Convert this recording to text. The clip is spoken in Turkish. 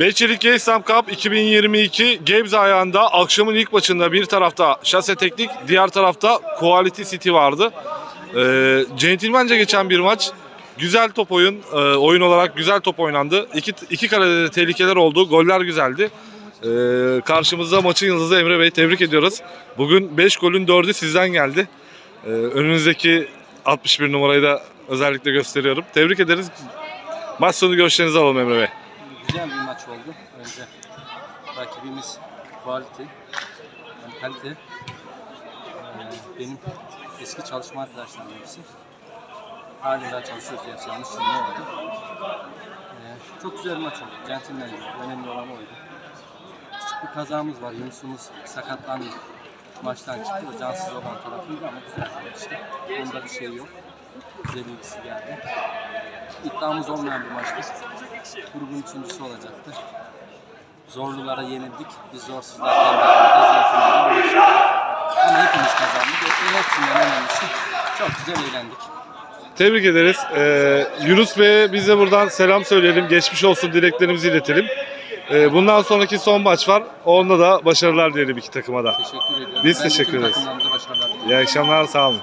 Beşçilik Gamescom Cup 2022 Games ayağında akşamın ilk maçında bir tarafta Şase Teknik, diğer tarafta Quality City vardı. Ee, centilmence geçen bir maç. Güzel top oyun, e, oyun olarak güzel top oynandı. İki, iki kalede de tehlikeler oldu, goller güzeldi. Ee, karşımızda maçın yıldızı Emre Bey, tebrik ediyoruz. Bugün 5 golün 4'ü sizden geldi. Ee, önünüzdeki 61 numarayı da özellikle gösteriyorum. Tebrik ederiz. Maç sonu görüşlerinizi alalım Emre Bey. Güzel bir maç oldu. Önce rakibimiz quality, yani. Ee, benim eski çalışma arkadaşlarım hepsi. Halen daha çalışıyoruz gerçi yanlış cümle oldu. Ee, çok güzel bir maç oldu. Centilmen önemli olan oydu. Küçük bir kazamız var. Yunus'umuz sakatlandı. Maçtan çıktı. O cansız olan tarafıydı ama güzel bir maçtı. Onda bir şey yok. Güzel ilgisi geldi. İddiamız olmayan bir maçtı. Grubun üçüncüsü olacaktı. Zorlulara yenildik. Biz zorsuzlar kendi aramızda zayıflamayla uğraştık. Ama hepimiz kazandık. En hepsinden önemlisi çok güzel eğlendik. Tebrik ederiz. Ee, Yunus Bey'e biz de buradan selam söyleyelim. Geçmiş olsun dileklerimizi iletelim. Ee, bundan sonraki son maç var. Onda da başarılar dilerim iki takıma da. Teşekkür ediyorum. Biz Ben teşekkür ederiz. İyi akşamlar, sağ olun.